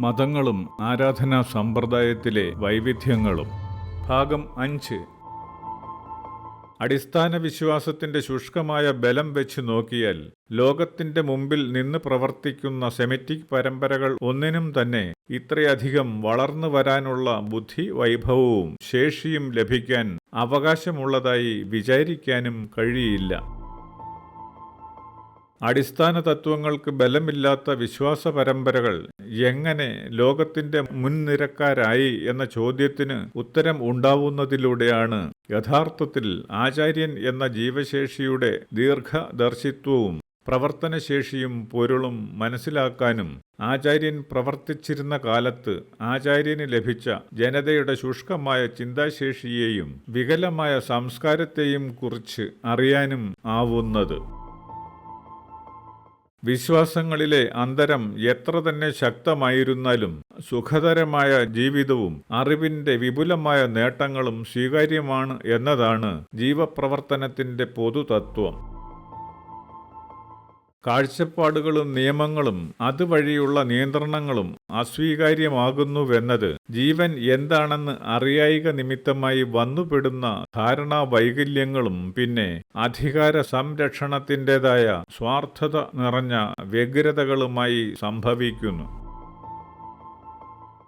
മതങ്ങളും ആരാധനാ സമ്പ്രദായത്തിലെ വൈവിധ്യങ്ങളും. ഭാഗം അഞ്ച്. അടിസ്ഥാന വിശ്വാസത്തിന്റെ ശുഷ്കമായ ബലം വെച്ച് നോക്കിയാൽ ലോകത്തിന്റെ മുമ്പിൽ നിന്ന് പ്രവർത്തിക്കുന്ന സെമിറ്റിക് പരമ്പരകൾ ഒന്നിനും തന്നെ ഇത്രയധികം വളർന്നു വരാനുള്ള ബുദ്ധി വൈഭവവും ശേഷിയും ലഭിക്കാൻ അവകാശമുള്ളതായി വിചാരിക്കാനും കഴിയില്ല. അടിസ്ഥാന തത്വങ്ങൾക്ക് ബലമില്ലാത്ത വിശ്വാസ പരമ്പരകൾ എങ്ങനെ ലോകത്തിന്റെ മുൻനിരക്കാരായി എന്ന ചോദ്യത്തിന് ഉത്തരം ഉണ്ടാവുന്നതിലൂടെയാണ് യഥാർത്ഥത്തിൽ ആചാര്യൻ എന്ന ജീവശേഷിയുടെ ദീർഘദർശിത്വവും പ്രവർത്തനശേഷിയും പൊരുളും മനസ്സിലാക്കാനും ആചാര്യൻ പ്രവർത്തിച്ചിരുന്ന കാലത്ത് ആചാര്യന് ലഭിച്ച ജനതയുടെ ശുഷ്കമായ ചിന്താശേഷിയെയും വികലമായ സംസ്കാരത്തെയും കുറിച്ച് അറിയാനും ആവുന്നത്. വിശ്വാസങ്ങളിലെ അന്തരം എത്ര തന്നെ ശക്തമായിരുന്നാലും സുഖതരമായ ജീവിതവും അറിവിന്റെ വിപുലമായ നേട്ടങ്ങളും സ്വീകാര്യമാണ് എന്നതാണ് ജീവപ്രവർത്തനത്തിന്റെ പൊതുതത്വം. കാഴ്ചപ്പാടുകളും നിയമങ്ങളും അതുവഴിയുള്ള നിയന്ത്രണങ്ങളും അസ്വീകാര്യമാകുന്നുവെന്നത് ജീവൻ എന്താണെന്ന് അറിയായിക നിമിത്തമായി വന്നുപെടുന്ന ധാരണാ വൈകല്യങ്ങളും പിന്നെ അധികാര സംരക്ഷണത്തിന്റെതായ സ്വാർത്ഥത നിറഞ്ഞ വ്യഗ്രതകളുമായി സംഭവിക്കുന്നു.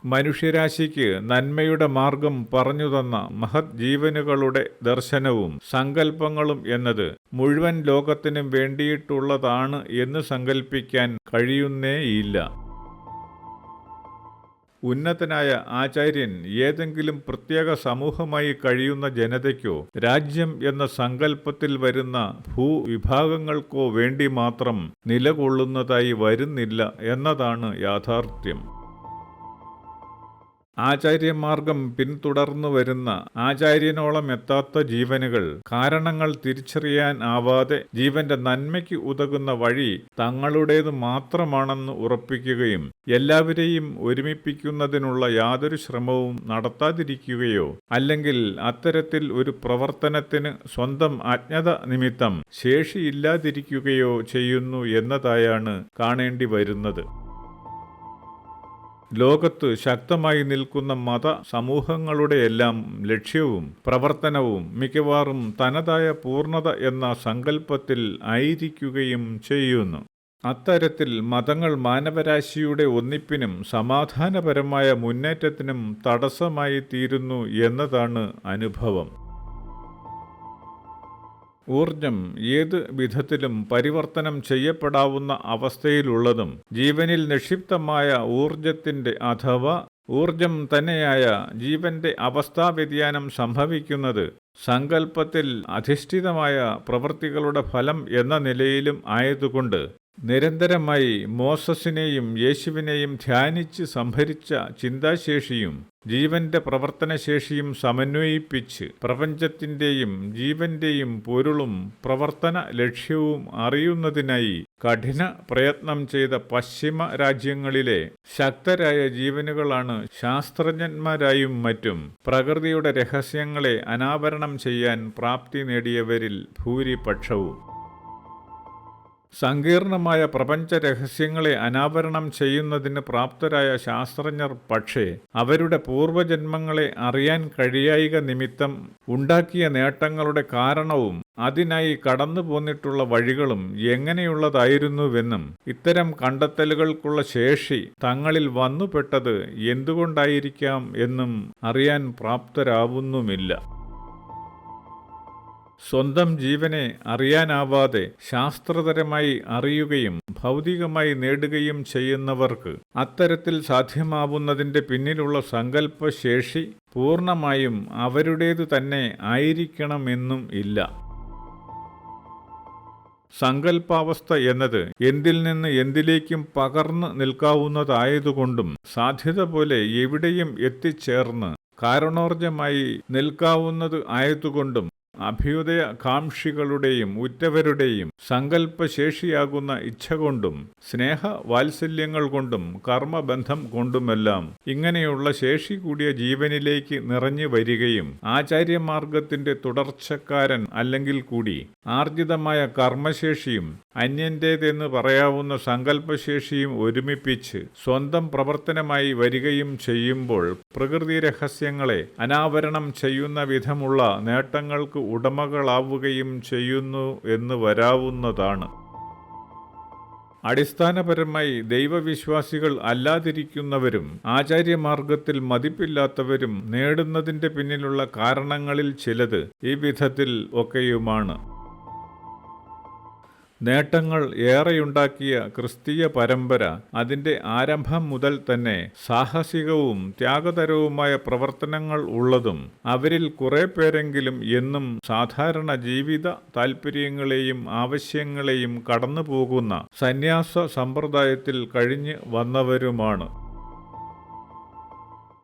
മനുഷ്യരാശിക്ക് നന്മയുടെ മാർഗം പറഞ്ഞു തന്ന മഹത് ജീവനുകളുടെ ദർശനവും സങ്കല്പങ്ങളും എന്നത് മുഴുവൻ ലോകത്തിനും വേണ്ടിയിട്ടുള്ളതാണ് എന്ന് സങ്കല്പിക്കാൻ കഴിയുന്നേയില്ല. ഉന്നതനായ ആചാര്യൻ ഏതെങ്കിലും പ്രത്യേക സമൂഹമായി കഴിയുന്ന ജനതയ്ക്കോ രാജ്യം എന്ന സങ്കല്പത്തിൽ വരുന്ന ഭൂവിഭാഗങ്ങൾക്കോ വേണ്ടി മാത്രം നിലകൊള്ളുന്നതായി വരുന്നില്ല എന്നതാണ് യാഥാർത്ഥ്യം. ആചാര്യമാർഗം പിന്തുടർന്നു വരുന്ന ആചാര്യനോളം എത്താത്ത ജീവനുകൾ കാരണങ്ങൾ തിരിച്ചറിയാൻ ആവാതെ ജീവന്റെ നന്മയ്ക്ക് ഉതകുന്ന വഴി തങ്ങളുടേത് മാത്രമാണെന്ന് ഉറപ്പിക്കുകയും എല്ലാവരെയും ഒരുമിപ്പിക്കുന്നതിനുള്ള യാതൊരു ശ്രമവും നടത്താതിരിക്കുകയോ അല്ലെങ്കിൽ അത്തരത്തിൽ ഒരു പ്രവർത്തനത്തിന് സ്വന്തം അജ്ഞത നിമിത്തം ശേഷിയില്ലാതിരിക്കുകയോ ചെയ്യുന്നു എന്നതായാണ് കാണേണ്ടി വരുന്നത്. ലോകത്ത് ശക്തമായി നിൽക്കുന്ന മത സമൂഹങ്ങളുടെയെല്ലാം ലക്ഷ്യവും പ്രവർത്തനവും മിക്കവാറും തനതായ പൂർണത എന്ന സങ്കല്പത്തിൽ ആയിരിക്കുകയും ചെയ്യുന്നു. അത്തരത്തിൽ മതങ്ങൾ മാനവരാശിയുടെ ഒന്നിപ്പിനും സമാധാനപരമായ മുന്നേറ്റത്തിനും തടസ്സമായി തീരുന്നു എന്നതാണ് അനുഭവം. ഊർജം ഏത് വിധത്തിലും പരിവർത്തനം ചെയ്യപ്പെടാവുന്ന അവസ്ഥയിലുള്ളതും ജീവനിൽ നിക്ഷിപ്തമായ ഊർജത്തിന്റെ അഥവാ ഊർജം തന്നെയായ ജീവന്റെ അവസ്ഥാ വ്യതിയാനം സംഭവിക്കുന്നത് സങ്കല്പത്തിൽ അധിഷ്ഠിതമായ പ്രവൃത്തികളുടെ ഫലം എന്ന നിലയിലും ആയതുകൊണ്ട് നിരന്തരമായി മോസസിനെയും യേശുവിനെയും ധ്യാനിച്ച് സംഭരിച്ച ചിന്താശേഷിയും ജീവന്റെ പ്രവർത്തനശേഷിയും സമന്വയിപ്പിച്ച് പ്രപഞ്ചത്തിന്റെയും ജീവന്റെയും പൊരുളും പ്രവർത്തന ലക്ഷ്യവും അറിയുന്നതിനായി കഠിന പ്രയത്നം ചെയ്ത പശ്ചിമ രാജ്യങ്ങളിലെ ശക്തരായ ജീവനുകളാണ് ശാസ്ത്രജ്ഞന്മാരായും മറ്റും പ്രകൃതിയുടെ രഹസ്യങ്ങളെ അനാവരണം ചെയ്യാൻ പ്രാപ്തി നേടിയവരിൽ ഭൂരിപക്ഷവും. സങ്കീർണമായ പ്രപഞ്ച രഹസ്യങ്ങളെ അനാവരണം ചെയ്യുന്നതിന് പ്രാപ്തരായ ശാസ്ത്രജ്ഞർ പക്ഷേ അവരുടെ പൂർവജന്മങ്ങളെ അറിയാൻ കഴിയായിക നിമിത്തം ഉണ്ടാക്കിയ നേട്ടങ്ങളുടെ കാരണവും അതിനായി കടന്നു പോന്നിട്ടുള്ള വഴികളും എങ്ങനെയുള്ളതായിരുന്നുവെന്നും ഇത്തരം കണ്ടെത്തലുകൾക്കുള്ള ശേഷി തങ്ങളിൽ വന്നുപെട്ടത് എന്തുകൊണ്ടായിരിക്കാം എന്നും അറിയാൻ പ്രാപ്തരാവുന്നുമില്ല. സ്വന്തം ജീവനെ അറിയാനാവാതെ ശാസ്ത്രതരമായി അറിയുകയും ഭൗതികമായി നേടുകയും ചെയ്യുന്നവർക്ക് അത്തരത്തിൽ സാധ്യമാവുന്നതിന്റെ പിന്നിലുള്ള സങ്കല്പശേഷി പൂർണമായും അവരുടേതു തന്നെ ആയിരിക്കണമെന്നും ഇല്ല. സങ്കല്പാവസ്ഥ എന്നത് എന്തിൽ നിന്ന് എന്തിലേക്കും പകർന്നു നിൽക്കാവുന്നതായതുകൊണ്ടും സാധ്യത പോലെ എവിടെയും എത്തിച്ചേർന്ന് കാരണോർജമായി നിൽക്കാവുന്നത് ആയതുകൊണ്ടും അഭ്യുദയ കാംക്ഷികളുടെയും ഉറ്റവരുടെയും സങ്കല്പശേഷിയാകുന്ന ഇച്ഛ കൊണ്ടും സ്നേഹ വാത്സല്യങ്ങൾ കൊണ്ടും കർമ്മബന്ധം കൊണ്ടുമെല്ലാം ഇങ്ങനെയുള്ള ശേഷി കൂടിയ ജീവനിലേക്ക് നിറഞ്ഞു വരികയും ആചാര്യമാർഗത്തിന്റെ തുടർച്ചക്കാരൻ അല്ലെങ്കിൽ കൂടി ആർജിതമായ കർമ്മശേഷിയും അന്യന്റേതെന്ന് പറയാവുന്ന സങ്കല്പശേഷിയും ഒരുമിപ്പിച്ച് സ്വന്തം പ്രവർത്തനമായി വരികയും ചെയ്യുമ്പോൾ പ്രകൃതി രഹസ്യങ്ങളെ അനാവരണം ചെയ്യുന്ന വിധമുള്ള നേട്ടങ്ങൾക്ക് ഉടമകളാവുകയും ചെയ്യുന്നു എന്ന് വരാവുന്നതാണ്. അടിസ്ഥാനപരമായി ദൈവവിശ്വാസികൾ അല്ലാതിരിക്കുന്നവരും ആചാര്യമാർഗത്തിൽ മതിപ്പില്ലാത്തവരും നേടുന്നതിന്റെ പിന്നിലുള്ള കാരണങ്ങളിൽ ചിലത് ഈ വിധത്തിൽ ഒക്കെയുമാണ്. നേട്ടങ്ങൾ ഏറെയുണ്ടാക്കിയ ക്രിസ്തീയ പരമ്പര അതിന്റെ ആരംഭം മുതൽ തന്നെ സാഹസികവും ത്യാഗതരവുമായ പ്രവർത്തനങ്ങൾ ഉള്ളതും അവരിൽ കുറെ പേരെങ്കിലും എന്നും സാധാരണ ജീവിത താൽപ്പര്യങ്ങളെയും ആവശ്യങ്ങളെയും കടന്നുപോകുന്ന സന്യാസ സമ്പ്രദായത്തിൽ കഴിഞ്ഞ് വന്നവരുമാണ്.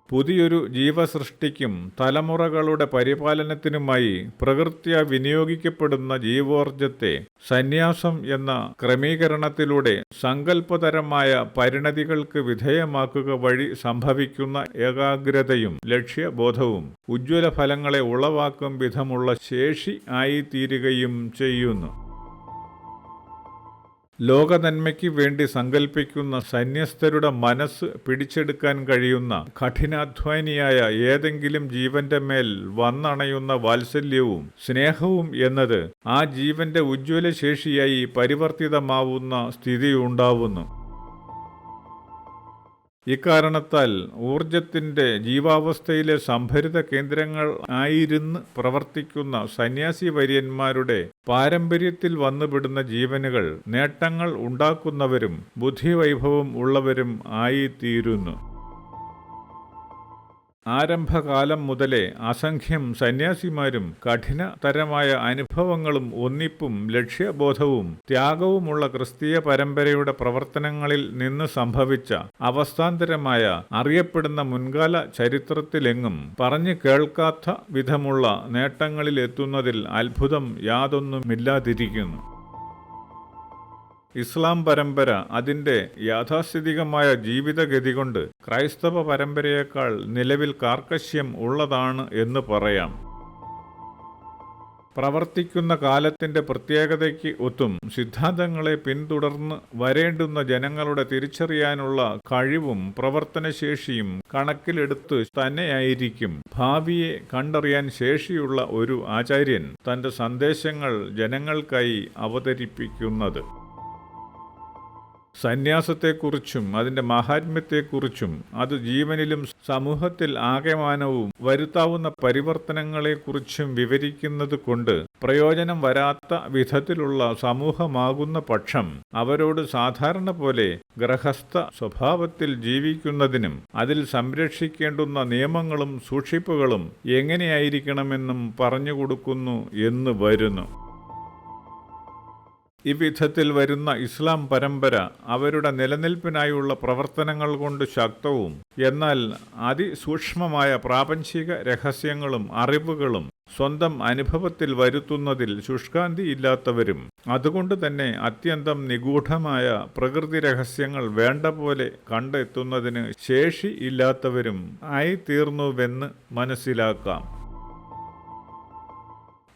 പുതിയൊരു ജീവസൃഷ്ടിക്കും തലമുറകളുടെ പരിപാലനത്തിനുമായി പ്രകൃത്യ വിനിയോഗിക്കപ്പെടുന്ന ജീവോർജത്തെ സന്യാസം എന്ന ക്രമീകരണത്തിലൂടെ സങ്കല്പതരമായ പരിണതികൾക്ക് വിധേയമാക്കുക വഴി സംഭവിക്കുന്ന ഏകാഗ്രതയും ലക്ഷ്യബോധവും ഉജ്ജ്വല ഫലങ്ങളെ ഉളവാക്കും വിധമുള്ള ശേഷി ആയിത്തീരുകയും ചെയ്യുന്നു. ലോകനന്മയ്ക്ക് വേണ്ടി സങ്കല്പിക്കുന്ന സന്യസ്തരുടെ മനസ്സ് പിടിച്ചെടുക്കാൻ കഴിയുന്ന കഠിനാധ്വാനിയായ ഏതെങ്കിലും ജീവന്റെ മേൽ വന്നണയുന്ന വാത്സല്യവും സ്നേഹവും എന്നത് ആ ജീവന്റെ ഉജ്ജ്വല ശേഷിയായി പരിവർത്തിതമാവുന്ന സ്ഥിതിയുണ്ടാവുന്നു. ഇക്കാരണത്താൽ ഊർജത്തിന്റെ ജീവാവസ്ഥയിലെ സംഭരിത കേന്ദ്രങ്ങൾ ആയിരുന്ന് പ്രവർത്തിക്കുന്ന സന്യാസി വര്യന്മാരുടെ പാരമ്പര്യത്തിൽ വന്നുപെടുന്ന ജീവനുകൾ നേട്ടങ്ങൾ ഉണ്ടാക്കുന്നവരും ബുദ്ധിവൈഭവം ഉള്ളവരും ആയിത്തീരുന്നു. ആരംഭകാലം മുതലേ അസംഖ്യം സന്യാസിമാരും കഠിനതരമായ അനുഭവങ്ങളും ഒന്നിപ്പും ലക്ഷ്യബോധവും ത്യാഗവുമുള്ള ക്രിസ്തീയ പരമ്പരയുടെ പ്രവർത്തനങ്ങളിൽ നിന്ന് സംഭവിച്ച അവസ്ഥാന്തരമായ അറിയപ്പെടുന്ന മുൻകാല ചരിത്രത്തിലെങ്ങും പറഞ്ഞു കേൾക്കാത്ത വിധമുള്ള നേട്ടങ്ങളിലെത്തുന്നതിൽ അത്ഭുതം യാതൊന്നുമില്ലാതിരിക്കുന്നു. ഇസ്ലാം പരമ്പര അതിന്റെ യാഥാസ്ഥിതികമായ ജീവിതഗതി കൊണ്ട് ക്രൈസ്തവ പരമ്പരയേക്കാൾ നിലവിൽ കാർക്കശ്യം ഉള്ളതാണ് എന്ന് പറയാം. പ്രവർത്തിക്കുന്ന കാലത്തിന്റെ പ്രത്യേകതയ്ക്ക് ഒത്തും സിദ്ധാന്തങ്ങളെ പിന്തുടർന്ന് വരേണ്ടുന്ന ജനങ്ങളുടെ തിരിച്ചറിയാനുള്ള കഴിവും പ്രവർത്തനശേഷിയും കണക്കിലെടുത്ത് തന്നെയായിരിക്കും. ഭാവിയെ കണ്ടറിയാൻ ശേഷിയുള്ള ഒരു ആചാര്യൻ തന്റെ സന്ദേശങ്ങൾ ജനങ്ങൾക്കായി അവതരിപ്പിക്കുന്നത്. സന്യാസത്തെക്കുറിച്ചും അതിന്റെ മാഹാത്മ്യത്തെക്കുറിച്ചും അത് ജീവനിലും സമൂഹത്തിൽ ആകമാനവും വരുത്താവുന്ന പരിവർത്തനങ്ങളെക്കുറിച്ചും വിവരിക്കുന്നത് കൊണ്ട് പ്രയോജനം വരാത്ത വിധത്തിലുള്ള സമൂഹമാകുന്ന പക്ഷം അവരോട് സാധാരണ പോലെ ഗ്രഹസ്ഥ സ്വഭാവത്തിൽ ജീവിക്കുന്നതിനും അതിൽ സംരക്ഷിക്കേണ്ടുന്ന നിയമങ്ങളും സൂക്ഷിപ്പുകളും എങ്ങനെയായിരിക്കണമെന്നും പറഞ്ഞുകൊടുക്കുന്നു എന്ന് വരുന്നു. ഇവിധത്തിൽ വരുന്ന ഇസ്ലാം പരമ്പര അവരുടെ നിലനിൽപ്പിനായുള്ള പ്രവർത്തനങ്ങൾ കൊണ്ട് ശക്തവും എന്നാൽ അതിസൂക്ഷ്മമായ പ്രാപഞ്ചിക രഹസ്യങ്ങളും അറിവുകളും സ്വന്തം അനുഭവത്തിൽ വരുത്തുന്നതിൽ ശുഷ്കാന്തി ഇല്ലാത്തവരും അതുകൊണ്ട് തന്നെ അത്യന്തം നിഗൂഢമായ പ്രകൃതി രഹസ്യങ്ങൾ വേണ്ട പോലെ കണ്ടെത്തുന്നതിന് ശേഷി ഇല്ലാത്തവരും ആയിത്തീർന്നുവെന്ന് മനസ്സിലാക്കാം.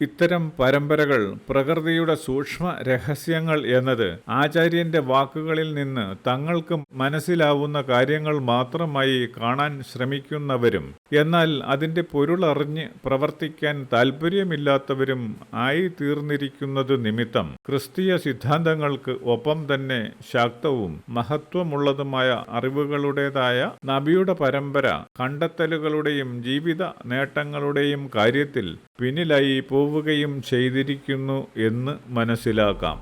ഇത്തരം പരമ്പരകൾ പ്രകൃതിയുടെ സൂക്ഷ്മ രഹസ്യങ്ങൾ എന്നത് ആചാര്യന്റെ വാക്കുകളിൽ നിന്ന് തങ്ങൾക്ക് മനസ്സിലാവുന്ന കാര്യങ്ങൾ മാത്രമായി കാണാൻ ശ്രമിക്കുന്നവരും എന്നാൽ അതിന്റെ പൊരുളറിഞ്ഞ് പ്രവർത്തിക്കാൻ താൽപ്പര്യമില്ലാത്തവരും ആയി തീർന്നിരിക്കുന്നത് നിമിത്തം ക്രിസ്തീയ സിദ്ധാന്തങ്ങൾക്ക് ഒപ്പം തന്നെ ശാക്തവും മഹത്വമുള്ളതുമായ അറിവുകളുടേതായ നബിയുടെ പരമ്പര കണ്ടെത്തലുകളുടെയും ജീവിത നേട്ടങ്ങളുടെയും കാര്യത്തിൽ പിന്നിലായി പോവുകയും ചെയ്തിരിക്കുന്നു എന്ന് മനസ്സിലാക്കാം.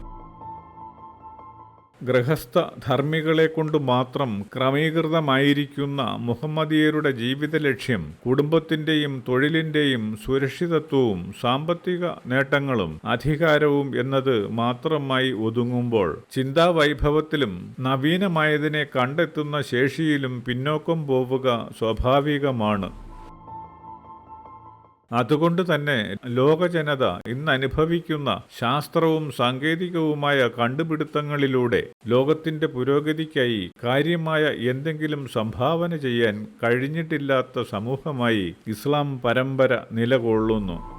ഗൃഹസ്ഥ ധർമ്മികളെ കൊണ്ട് മാത്രം ക്രമീകൃതമായിരിക്കുന്ന മുഹമ്മദിയരുടെ ജീവിത ലക്ഷ്യം കുടുംബത്തിന്റെയും തൊഴിലിന്റെയും സുരക്ഷിതത്വവും സാമ്പത്തിക നേട്ടങ്ങളും അധികാരവും എന്നത് മാത്രമായി ഒതുങ്ങുമ്പോൾ ചിന്താവൈഭവത്തിലും നവീനമായതിനെ കണ്ടെത്തുന്ന ശേഷിയിലും പിന്നോക്കം പോവുക സ്വാഭാവികമാണ്. അതുകൊണ്ട് തന്നെ ലോകജനത ഇന്ന് അനുഭവിക്കുന്ന ശാസ്ത്രവും സാങ്കേതികവുമായ കണ്ടുപിടുത്തങ്ങളിലൂടെ ലോകത്തിന്റെ പുരോഗതിക്കായി കാര്യമായ എന്തെങ്കിലും സംഭാവന ചെയ്യാൻ കഴിഞ്ഞിട്ടില്ലാത്ത സമൂഹമായി ഇസ്ലാം പരമ്പര നിലകൊള്ളുന്നു.